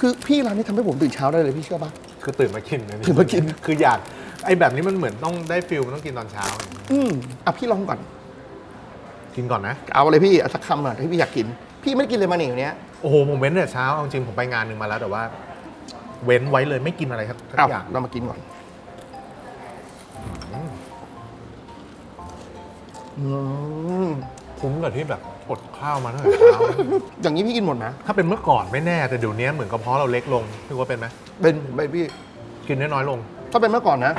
คือพี่ร้านนี้ทำให้ผมตื่นเช้าได้เลยพี่เชื่อปะ คือตื่นมากินเลยตื่นมากิน คืออยากไอ้แบบนี้มันเหมือนต้องได้ฟิลมันต้องกินตอนเช้า อืมอะพี่ลองก่อน กินก่อนนะ เอาเลยพี่เอาสักคำหน่อยที่พี่อยากกิน พี่ไม่ได้กินเลยมาเนี่ยวันเนี้ย โอ้โหผมเว้นแต่เช้าเอาจริงผมไปงานหนึ่งมาแล้ว แต่ว่า เว้นไว้เลยไม่กินอะไรครับทุกเอาอย่างเรามากินก่อนอืม คุ้มกับที่แบบ อดข้าวมาตั้งแต่เช้า อย่างนี้พี่กินหมดนะ ถ้าเป็นเมื่อก่อนไม่แน่ แต่เดี๋ยวนี้เหมือนกระเพาะเราเล็กลงพี่ว่าเป็นไหมเป็นไปพี่ กินได้น้อยลง ถ้าเป็นเมื่อก่อนนะ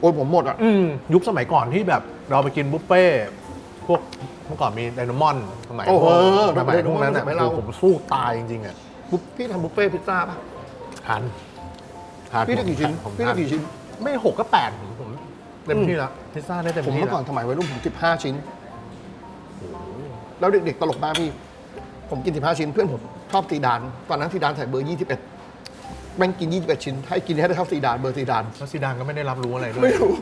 โอ้ยผมหมดอะ อืมยุคสมัยก่อนที่แบบเราไปกินบุฟเฟ่ต์พวกเมื่อก่อนมีไดนามอนสมัยโอ้โหสมัยพวกนั้นสอะมัยเราโอ้โหผมสู้ตายจริงๆอะบุ๊พี่ทำบุฟเฟ่ต์พิซซ่าป่ะ ทานทานพี่ได้กี่ชิ้น ผมพี่ทาได้นกี่ชิ้น ไม่หกก็แปดผมผมเต็มที่แล้วพิซซ่าได้เต็มผมที่เมื่อก่อนแล้วสมัยวัยรุ่นผมสิบห้าชิ้น แล้วเด็กๆตลกมากพี่ ผมกินสิบห้าชิ้นเพื่อนผมชอบซีดานตอนนั้นซีดานใส่เบอร์ยี่สิบเอ็ดแม่งกินยี่สิบเอ็ดชิ้น ให้กินให้ได้เท่าซีดานเบอร์ซีดาน แล้วซีดานก็ไม่ได้รับรู้อะไรด้วย ไม่รู้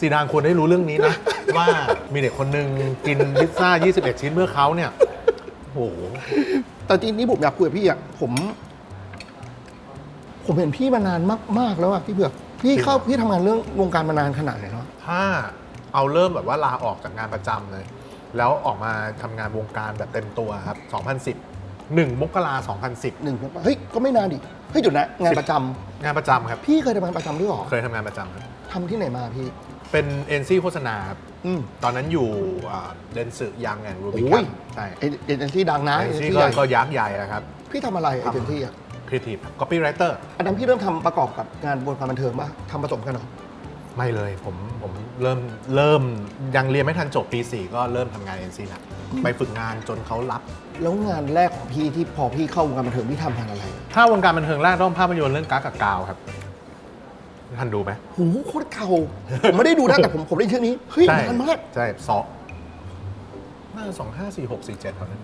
ซีดานควรได้รู้เรื่องนี้นะ ว่ามีเด็กคนหนึ่งกินพิซซ่า 21 ชิ้นเมื่อเขาเนี่ยโอ้โห แต่ทีนี้ผมอยากคุยกับพี่อะผม ผมเห็นพี่มานานมากๆแล้วอะพี่เผือกพี่เข้าพี่ทำงานเรื่องวงการมานานขนาดไหนแล้วถ้าเอาเริ่มแบบว่าลาออกจากงานประจำเลย แล้วออกมาทำงานวงการแบบเต็มตัวครับ 2010 1 มกรา2010หนึ่งผมว่าเฮ้ย ก็ไม่นานดิ เฮ้ยเดี๋ยวนะ งานประจำงานประจำครับ พี่เคยทำงานประจำด้วยเหรอเคยทำงานประจำครับ ทำที่ไหนมาพี่ เป็นเอ็นซี่โฆษณาครับ อืม ตอนนั้นอยู่เดนสึยังแอนรูบิโอ้คัย นใช่เอเจนซี่ดังนะเอ็เอนเจนซี่ซี่ก็ใหญ่ก็ยักษ์ใหญ่นะครับพี่ทำอะไรเอเจนซี่อะครีเอทีฟก๊อปปี้ไรเตอร์อันนั้นพี่เริ่มทำประกอบกับงานวงการบันเทิงป่ะทำผสมกันเหรอ ไม่เลยผมผมเริ่มเริ่มยังเรียนไม่ทันจบปี 4 ก็เริ่มทำงานเอ็นซีแล้วไปฝึกงานจนเขารับ แล้วงานแรกของพี่ที่พอพี่เข้าวงการบันเทิงพี่ทำงานอะไรถ้าวงการบันเทิงแรกต้องภาพยนตร์เรื่องกากกับกาวครับทันดูไหม หูโคตรเก่า ผมไม่ได้ดูนะแต่ผมผมได้ชื่อนี้เฮ้ยใช่นานมาก ใช่สองน่าสองห้าสี่หกสี่เจ็ดเท่านั้น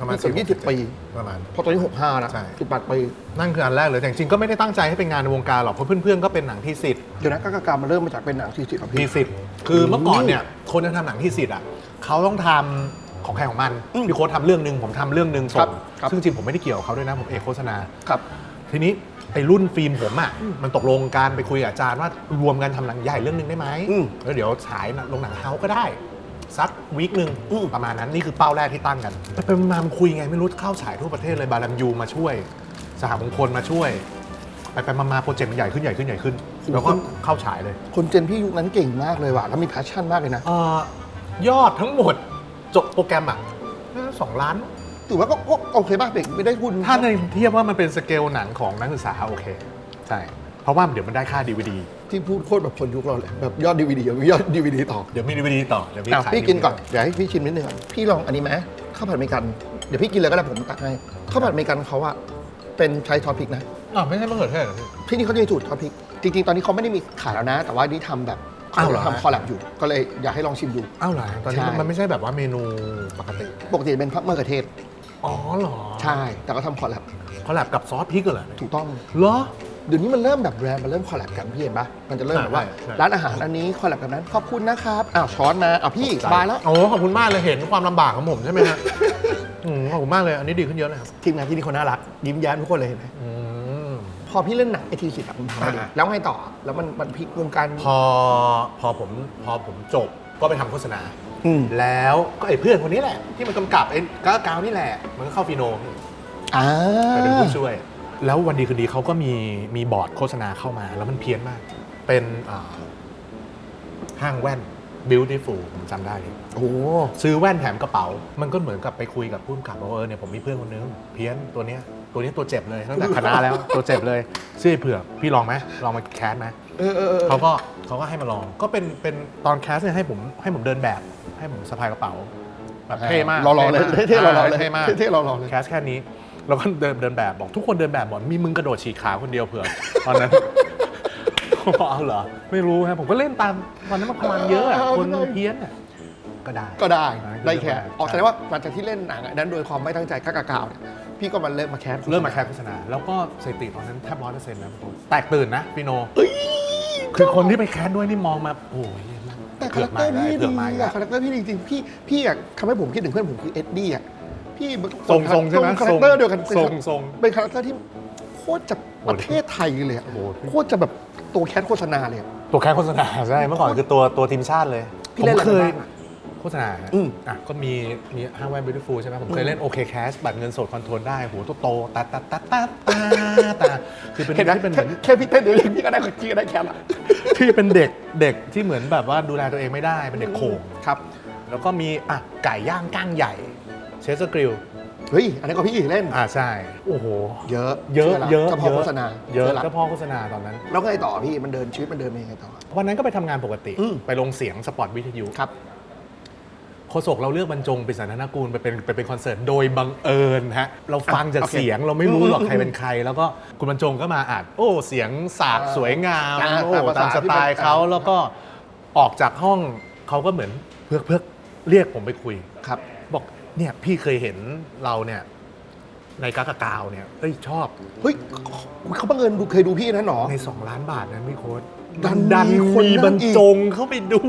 ประมาณเกือบ20ปีประมาณพอตอนนี้หกห้านะใช่สิบแปดปีนั่นคืออันแรกเลยแต่จริงๆก็ไม่ได้ตั้งใจให้เป็นงานในวงการหรอกเพราะเพื่อนๆก็เป็นหนังที่สิทธิ์เดี๋ยวนะกากามันเริ่มมาจากเป็นหนังซีซีกับทีพี่สิทธิ์คือเมื่อก่อนเนี่ยคนจะทำหนังที่สิทธิ์อะเขาต้องทำของใครของมันอืมพี่โค้ดทำเรื่องหนึ่งผมทำเรื่องหนึ่งครัส่บงครับซึ่งจริงผมไม่ได้เกี่ยวกับเขาด้วยนะผมเอกโฆษณาครับ ทีนี้ไอ้รุ่นฟิล์มผมอะมันตกลงการไปคุยกับอาจารย์ว่ารวมกันทำหนังใหญ่เรื่องหนึ่งได้ไหมอืมแล้วเดี๋ยวฉายลงหนังเฮาส์ก็ได้ สักวีคหนึ่งอืมประมาณนั้นนี่คือเป้าแรกที่ตั้งกันไปไปมามันคุยไงไม่รู้เข้าฉายทั่วประเทศเลยบาลัมยูมาช่วย สหมงคลมาช่วย ไปไปมามาโปรเจกต์มันใหญ่ขึ้นใหญ่ขึ้นใหญ่ขึ้น แล้วก็เข้าฉายเลย คนเจนพี่ยุคนั้นเก่งมากเลยว่ะแล้วมีแพชชั่นมากเลยนะเอ่อยอดทั้งหมดจบโปรแกรมอะน่าจะสองล้านถือว่าก็ก็โอเคป่ะเบกไม่ได้คุณถ้าในเทียบว่ามันเป็นสเกลหนังของนักศึกษาโอเคใช่เพราะว่าเดี๋ยวมันได้ค่าดีวดี ที่พูดโคตรแบบคนยุคเราเลยแบบยอดดีวดียอดดีวดีต่อเดี๋ยวมีดีวดีต่อเดี๋ยวพี่อะขาย พี่กิน DVD ก่อนเดี๋ยวให้พี่ชิมนิดนึงก่อนพี่ลองอันนี้ไหมข้าวผัดอเมริกันเดี๋ยวพี่กินเลยก็ได้ผมตักให้ข้าวผัดอเมริกันเขาอะเป็นใช้ทอปพริกนะอ๋อไม่ใช่มะเขือเทศเหรอพี่ ที่นี่เขาจะมีสูตรทอปพริก จริง ๆ ตอนนี้เขาไม่ได้มีขายแล้วนะ แต่ว่านี่ทำแบบอ้าวเหรอ ทำคอลแลบอยู่ ก็เลยอยากให้ลองชิมดู อ้าวเหรอตอนนี้ใช่ มันไม่ใช่แบบว่าเมนูปกติ ปกติเป็นพักมะเขือเทศ อ๋อเหรอใช่ แต่ก็ทำคอลแลบเขาแลบกับซอสพริกเหรอถูกต้อง เหรอ เดี๋ยวนี้มันเริ่มแบบแบรนด์มันเริ่มคอลแลบกันพี่เห็นปะมันจะเริ่มแบบว่าใช่ใช่ ร้านอาหารอันนี้คอลแลบกันนั้นขอบคุณนะครับอ้าวช้อนมาอ้าวพี่สบายแล้ว โอ้ขอบคุณมากเลยเห็นความลำบากของผมใช่ไหมฮะ อืมขอบคุณมากเลย อันนี้ดีขึ้นเยอะเลยครับทีมงานที่นี่คนน่ารัก ยิ้มแย้มทุกคนเลยเห็นไหมอืม พอพี่เล่นหนังไอทีสิบอะผมทำมาดิอ่า แล้วไงต่อแล้วมันมันพลิกวงการ พอพอผมพอผมจบก็ไปทำโฆษณา อืม แล้วก็ไอ้เพื่อนคนนี้แหละ ที่มันกำกับไอ้ก้ากาวนี่แหละ มันก็เข้าฟีโนอ่า ไปเป็นผู้ช่วย แล้ววันดีคืนดีเขาก็มีมีบอร์ดโฆษณาเข้ามา แล้วมันเพี้ยนมาก เป็นอ่าห้างแว่น beautiful ผมจำได้เลยโอ้โหซื้อแว่นแถมกระเป๋า มันก็เหมือนกับไปคุยกับผู้กำกับว่าเออเนี่ยผมมีเพื่อนคนนึงเพี้ยนตัวเนี้ยตัวเนี้ยตัวเจ็บเลยตั้งแต่คณะแล้ว ตัวเจ็บเลยซื้อไอ้เผือกพี่ลองไหมลองมาแคสไหมเออเออเออเขาก็เขาก็ให้มาลองก็เป็นเป็นตอนแคสเนี่ยให้ผมให้ผมเดินแบบ ให้ผมสะพายกระเป๋าแบบเท่มากรอๆเลยเท่ๆรอๆเลยเท่มากเท่ๆรอๆเลยแคสแค่นี้ เราก็เดินเดินแบบบอกทุกคนเดินแบบหมดมีมึงกระโดดฉีกขาคนเดียวเผื่อตอนนั้นผมบอกเอาเหรอ ไม่รู้ครับผมก็เล่นตามตอนนั้นมันพลังเยอะอะเออคนเออเพี้ยนอะก็ได้ ก็ได้ได้ได้แค่ได้ออกแสดงว่าหลังจากที่เล่นหนังอันนั้นโดยความไม่ตั้งใจกากากาวเนี่ยพี่ก็มาเริ่มมาแคสเริ่มมาแคสโฆษณาแล้วก็สถิติตอนนั้นแทบร้อยเปอร์เซ็นต์นะผมแตกตื่นนะพี่โนคือคนที่ไปแคสด้วยนี่มองมาโอ้ยแต่คาแรคเตอร์พี่เผืดีอกมาอีกอะแล้วคาแรคเตอร์พี่ดีจริงๆพี่พี่อะทำให้ผมคิดถึงเพื่อนผมคือเอ็ดดี้อะ พี่พี่ทรงทรงใช่ไหมคาแรคเตอร์เดียวกันทรงทรงเป็นคาแรคเตอร์ที่โคตรจะประเทศไทยเลยอะโอ้โหโคตรจะแบบตัวแคสโฆษณาเลยอะตัวแค่โฆษณาใช่เมื่อก่อนคือตัวตัวทีมชาติเลยพี่เล่นอะไรผมเคยบ้างอะโฆษณาฮะอืมอะก็มีมีห้างแว่น beautiful ใช่ไหมผมเคยเล่น OK Cash บัตรเงินสดคอนโทรลได้โหตัวโตตาตาตาตาตาตาคือเป็นเห็นไหมที่เป็นเหมือนแค่พี่เต้นเดี๋ยวพี่ก็ได้พี่ก็ได้แคสละที่เป็นเด็กเด็กที่เหมือนแบบว่าดูแลตัวเองไม่ได้เป็นเด็กโขงครับ แล้วก็มีอะไก่ย่างก้างใหญ่ เชสกริลเฮ้ย อันนี้นก็พี่เล่น อ่าใช่ โอ้โห เยอะเยอะชื่ละเยอะเฉพาะโฆษณาเยอะชื่ละเฉพาะโฆษณาตอนนั้น แล้วไงต่อพี่มันเดินชีวิตมันเดินเป็นยังไงต่อ วันนั้นก็ไปทำงานปกติอืมไปลงเสียงสปอตวิทยุครับโฆษกเราเลือกบรรจงปิสันธนกูลไปเป็นไปเป็นคอนเสิร์ตโดยบังเอิญฮะเราฟังจากโอเคเสียงเราไม่รู้หรอกอืมใครเป็นใคร แล้วก็คุณบรรจงก็มาอัดโอ้เสียงสากอ่าสวยงามอ่าโอ้ตามภาษาตามสไตล์ที่มันเขาแล้วก็ออกจากห้องเขาก็เหมือนเพื่อเพื่อเรียกผมไปคุยครับบอก เนี่ยพี่เคยเห็นเราเนี่ยในกากากาวเนี่ยเอ้ยชอบ เฮ้ยเขาบังเอิญดูเคยดูพี่นั้นหรอใน 2 ล้านบาทนั้นพี่โค้ด ดันดันมีคนมีนั่บรงรอีกจงเข้าไปดู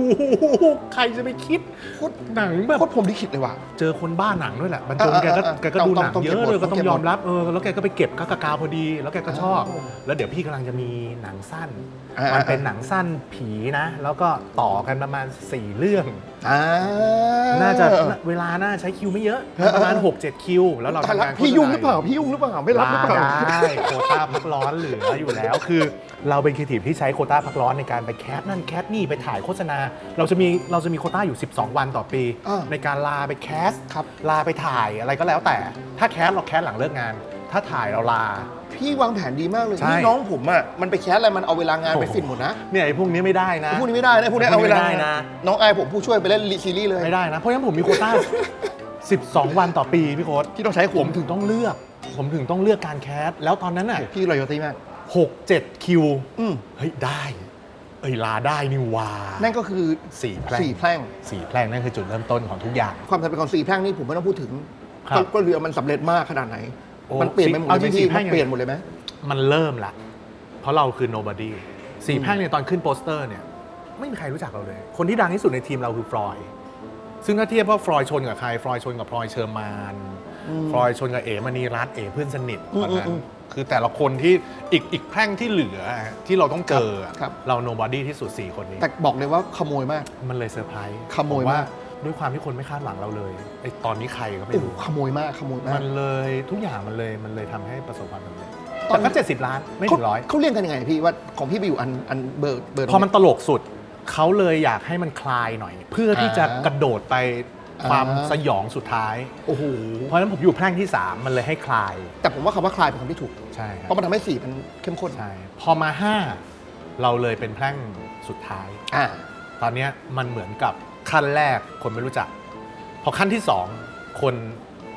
ใครจะไปคิดโคตรหนังแบบโคตรผมลิขิตเลยว่ะ เจอคนบ้าหนังด้วยแหละบรรจงเออแกก็เออเออแกก็ดูหนังต้องเยเก็บอะหมดเลยก็ต้ต้อองงเก็บยหมอดมรับเออแล้วแกก็ไปเก็บกากากาวพอดี แล้วแกก็ชอบอ๋อแล้วเดี๋ยวพี่กำลังจะมีหนังสั้นอ่ามัมันเป็นหนังสั้นผีนะ แล้วก็ต่อกันประมาณ 4 เรื่องอ่าน่าจะเวลาน่าใช้คิวไม่เยอะเออเออประมาณ6-7คิวแล้วเราตายทำละงานโฆษณาพี่ยุ่งหรือเปล่าพี่ยุ่งหรือเปล่าไม่รับหรือเปล่าลได้โควต้าพักร้อนเหลืออยู่แล้วคือ เราเป็นครีเอทีฟที่ใช้โควต้าพักร้อนในการไปแคสนั่นแคสนี่ไปถ่ายโฆษณา เราจะมีเราจะมีโควต้าอยู่ 12 วันต่อปี อ่าในการลาไปแคสครับ ลาไปถ่ายอะไรก็แล้วแต่ ถ้าแคสเราแคสหลังเลิกงาน ถ้าถ่ายเราลา พี่วางแผนดีมากเลยใช่ นี่น้องผมอะมันไปแคสอะไรมันเอาเวลางานไปโอ้โหฟินหมดนะเนี่ยไอ้พวกนี้ไม่ได้นะ พวกนี้ไม่ได้นะพวกนี้เอาเวลาไม่ได้นะ น้องไอายผมผู้ช่วยไปเล่นซีรีส์เลย ไม่ได้นะ เพราะฉะนั้นผมมีโควต้า 12 วันต่อปีพี่โค้ดพี่ต้องใช้ผมถึงต้องเลือก ผมถึงต้องเลือกการแคสแล้วตอนนั้นน่ะ พี่รอยตี้มาก หกเจ็ดคิวอืมเฮ้ยได้เอ้ยลาได้นี่ว่านั่นก็คือสี่แพร่งสี่แพร่งสี่แพร่งนั่นคือจุดเริ่มต้นของทุกอย่าง ความสำเร็จของสี่แพร่งนี่ผมไม่ต้องพูดถึงครับ ก็เรือมันสำเร็จมากขนาดไหน โอ้มันเปลี่ยนไปหมดเอาเลยไหมจริงๆพี่แพร่มันงเปลี่ยนหมดเลยไหม มันเริ่มละ เพราะเราคือ nobody สี่แพร่งเนี่ยตอนขึ้นโปสเตอร์เนี่ย ไม่มีใครรู้จักเราเลย คนที่ดังที่สุดในทีมเราคือฟลอยด์ซึ่งถ้าเทียบว่าฟลอยด์ชนกับใคร ฟลอยด์ชนกับพลอยเชอร์มานอืม ฟลอยด์ชนกับเอ๋มณีรัตน์เอ๋เพื่อนสนิทตอนนั้นอืมอืมคือแต่ละคนที่อีกอีกแพร่งที่เหลือที่เราต้องเจออะครับ เรา nobody ที่สุดสี่คนนี้ แต่บอกเลยว่าขโมยมาก มันเลยเซอร์ไพรส์ขโมยผว่มากด้วยความที่คนไม่คาดหวังเราเลยไอ้ตอนนี้ใครก็ไม่โอ้โหรู้ขโมยมากขโมยมามักนเลยทุกอย่างมันเลยมันเลยทำให้ประสบความสำเร็จตอนแต่ก็เจ็ดสิบล้านไม่ถึงร้อยเขาเขาเรียกกันยังไงพี่ว่าของพี่ไปอยู่อันอันเบอร์เบอร์พอมันตลกสุดเขาเลยอยากให้มันคลายหน่อย เพื่อที่จะกระโดดไป ความอ่า สยองสุดท้าย โอ้โหเพราะฉะนั้นผมอยู่แพร่งที่ 3 มันเลยให้คลาย แต่ผมว่าคำว่าคลายเป็นคำที่ถูก ใช่คเพรับราะมันทำให้สีมันเข้มข้นใช่พอมา 5 เราเลยเป็นแพร่งสุดท้าย อ่า ตอนเนี้ยมันเหมือนกับขั้นแรกคนไม่รู้จัก พอขั้นที่ 2 คน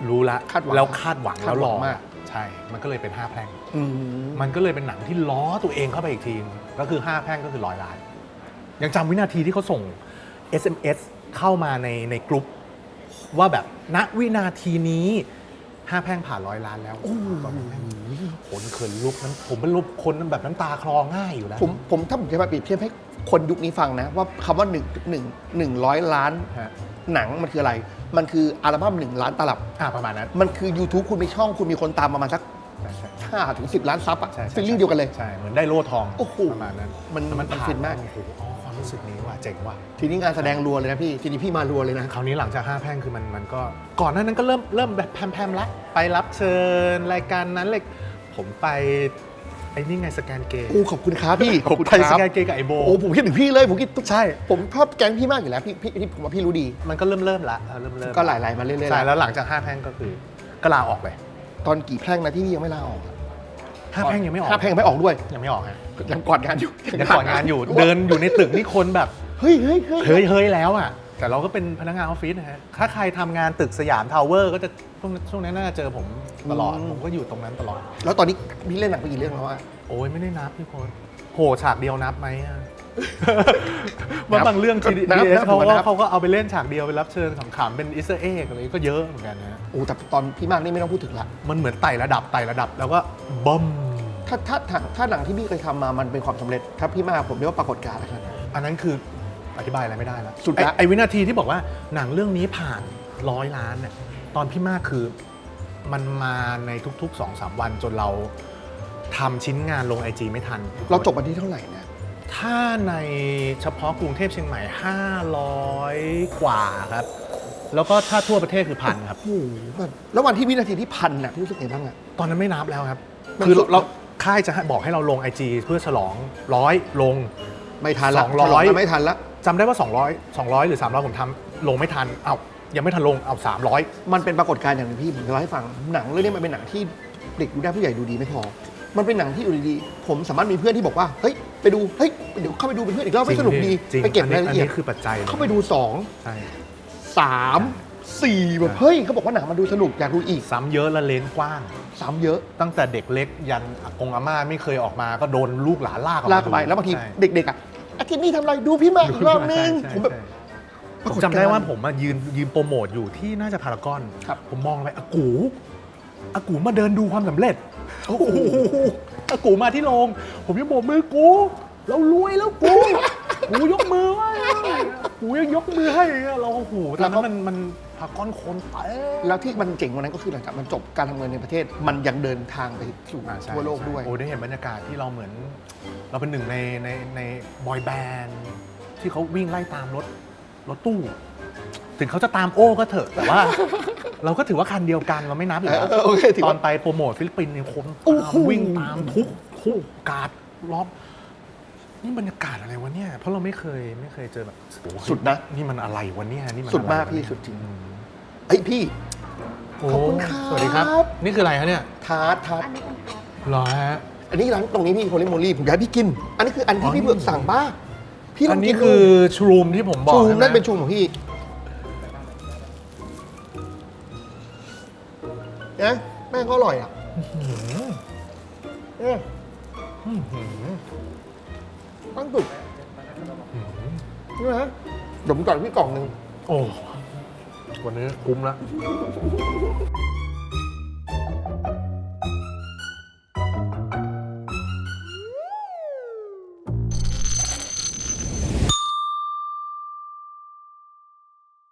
รู้ละคาดหวังแล้วคาดหวังคาแล้ดวหรวัองมาก ใช่ มันก็เลยเป็น 5 แพร่ง อืมมันก็เลยเป็นหนังที่ล้อตัวเองเข้าไปอีกทีก็คือ 5 แพร่งก็คือร้อยล้าน ยังจำวินาทีที่เขาส่ง SMS เข้ามาในในกลุ่ม ว่าแบบณวินาทีนี้5แพร่งผ่านร้อยล้านแล้วตอนนั้นแม่งขนเขินลุกน้ำผมเป็นรูปคนแบบน้ำตาคลอง่ายอยู่แล้ว ผมผมถ้าผมจะมาเปรียบเทียบให้คนยุคนี้ฟังนะ ว่าคำว่าหนึ่งหนึ่งหนึ่งร้อยล้านฮะ หนังมันคืออะไร มันคืออัลบั้มหนึ่งล้านตลับ อ่าประมาณนั้นมันคือ YouTube คุณมีช่องคุณมีคนตามประมาณสักใช่ใช่ห้าถึงสิบล้านซับอะใช่ใช่ฟีลลิ่งเดียวกันเลย ใช่เหมือนได้โล่ทองโอ้โหประมาณนั้นมันแล้วมันฟินมาก โอ้โหอ๋อความ รู้สึกนี้ว่าเจ๋งว่ะทีนี้งานแสดงรัวเลยนะพี่ทีนี้พี่มารัวเลยนะ คราวนี้หลังจาก5แพร่งคือมันมันก็ ก่อนหน้านั้นก็เริ่มเริ่มแบบแพมๆละไปรับเชิญรายการนั้นเลยผมไปไอ้นี่ไงสแกนเกย์โอ้ขอบคุณครับพี่ขอบคุณไปคสรับแกนเกย์กับไอโบโอ้ผมคิดถึงพี่เลยผมคิดใช่ ผมชอบแก๊งพี่มากอยู่แล้วพี่พี่พี่ผมว่าพี่รู้ดี มันก็เริ่มเริ่มละเออเริ่มเริ่มก็หลายๆมาเรื่อยๆใช่แล้วแล้วหลังจาก5แพร่งก็คือก็ลาออกเลย ตอนกี่แพร่งนะที่พี่ยังไม่ลาออก อะห้าแพร่งยังไม่ออกห้าแพร่งไม่ออกด้วยยังไม่ออกฮะยังก่อนงานอยู่ยังก่อนงานอยู่ เดินอยู่ในตึกนี่คนแบบเฮ้ยเฮ้ยเฮ้ยเฮ้ยเฮ้ยแล้วอะแต่เราก็เป็นพนักงานออฟฟิศนะฮะ ถ้าใครทำงานตึกสยามทาวเวอร์ก็จะช่วงช่วงนั้นน่าจะเจอผมตลอด ผมก็อยู่ตรงนั้นตลอด แล้วตอนนี้พี่เล่นหนังไปกี่เรื่องแล้วอะโอ้ยไม่ได้นับพี่คนโหฉากเดียวนับไหมอะว่าบางเรื่องก็ทีนับดีเอสนับเขาผมก็นับเขาก็เอาไปเล่นฉากเดียวไปรับเชิญขำๆเป็นอิสเอ็กอะไรก็เยอะเหมือนกันนะโอ้แต่ตอนพี่มากนี่ไม่ต้องพูดถึงละ มันเหมือนไต่ระดับไต่ระดับแล้วก็บอม ถ้าถ้าถ้าถ้าหนังที่พี่เคยทำมามันเป็นความสำเร็จถ้าพี่มากผมเรียกว่าปรากฏการณ์แล้วกัน อันนั้นคืออธิบายอะไรไม่ได้แล้วสุดละ ไอ้ไอวินาทีที่บอกว่าหนังเรื่องนี้ผ่านร้อยล้านเนี่ยตอนพี่มากคือมันมาในทุกๆ2-3วันจนเราทำชิ้นงานลง IG ไม่ทัน เราจบวันที่เท่าไหร่นะถ้าในเฉพาะกรุงเทพเชียงใหม่ 500 กว่าครับ แล้วก็ถ้าทั่วประเทศคือพันครับ โอ้โหแบบแล้ววันที่วินาทีที่พันน่ะพี่รู้สึกไงบ้างอะ ตอนนั้นไม่นับแล้วครับ มันคือสุด เรา ค่ายจะให้บอกให้เราลง IG เพื่อฉลองร้อยลง ไม่ทันละสองร้อย ฉลกันไม่ทันละ จำได้ว่า 200 200 หรือ 300 ผมทำลงไม่ทัน เอ้ายังไม่ทันลง เอา300มันเป็นปรากฏการณ์อย่างหนึงพี่ผมจะเล่าให้ฟังหนังเรื่องนี้มันเป็นหนังที่เด็กดูได้ผู้ใหญ่ดูดีไม่พอ มันเป็นหนังที่อยู่ดีๆผมสามารถมีเพื่อนที่บอกว่าเฮ้ยไปดูเฮ้ยเดี๋ยวเข้าไปดูเป็นเพื่อนอีกรอบไม่สนุกดีจริงไปเก็บอันนี้รายละเอียดอันนี้คือปัจจัยเลยเข้าไปดูสองใช่ สาม สี่แบบเฮ้ยเขาบอกว่าหนังมันดูสนุกอยากดูอีกซ้ำเยอะและเลนส์กว้างสามเยอะตั้งแต่เด็กเล็กยันอากงอาม่าไม่เคยออกมาก็โดนลูกหลานลากออกลากไปดูแล้วบางทีใช่ เด็กๆอะอาทิตย์นี้ทำอะไรดูพี่มากอีกรอบนึงใช่ผมแบบใช่ปรากฏผมจำได้ว่าผมมายืนยืนโปรโมทอยู่ที่น่าจะพารากอน ครับ ผมมองไปอากูอากูมาเดินดูความสำเร็จโอ้โหอากูมาที่โรงผมยังโบกมือกู เรารวยแล้วกูกูยกมือไหว้กูยังยกมือให้อะเราโอ้โหตอนนั้นมันมัน พารากอนคนเต็มแล้วที่มันเจ๋งกว่านั้นก็คือหลังจากมันจบการทำงานในประเทศ มันยังเดินทางไปสู่ทั่วโลกด้วย โอ้ได้เห็นบรรยากาศที่เราเหมือน เราเป็นหนึ่งในในในบอยแบนด์ที่เขาวิ่งไล่ตามรถรถตู้ ถึงเขาจะตามโอ้ก็เถอะแต่ว่า เราก็ถือว่าคันเดียวกันเราไม่นับอยู่แล้วเออโอเคถือตว่าอนไปโปรโมทฟิลิปปินส์เนี่ยคนโอ้ตามโหวิ่งตามทุกทุกกาดล้อมนี่บรรยากาศอะไรวะเนี่ย เพราะเราไม่เคยไม่เคยเจอแบบโอ้โหสุดนะ นี่มันอะไรวะเนี่ยนี่มันสุดมากอะไรวะพี่เนี่ยสุดจริง อืม เอ้ยพี่โอ้ขอบคุณครับสวัสดีครับ นี่คืออะไรคะเนี่ยทาร์ตทาร์ตอันนี้เป็นทาร์ตเหรอฮะ อันนี้ร้านตรงนี้พี่โฮลิโมลี่ผมอยากให้พี่กิน อันนี้คืออันอ๋ที่อพี่เบือกสั่งบ้าพี่ลอัองนกินี้นคือชรูมที่ผมบอกชูมใช่ไหมนั่นเป็นชูมของพี่นะแม่งก็อร่อยอะอื้อหือเอออื้อหือตั้งตุกอื้อหือนี่นะเดี๋ยวผมก่อนพี่กล่องหนึ่งโอ้ วันนี้คุ้มแล้ว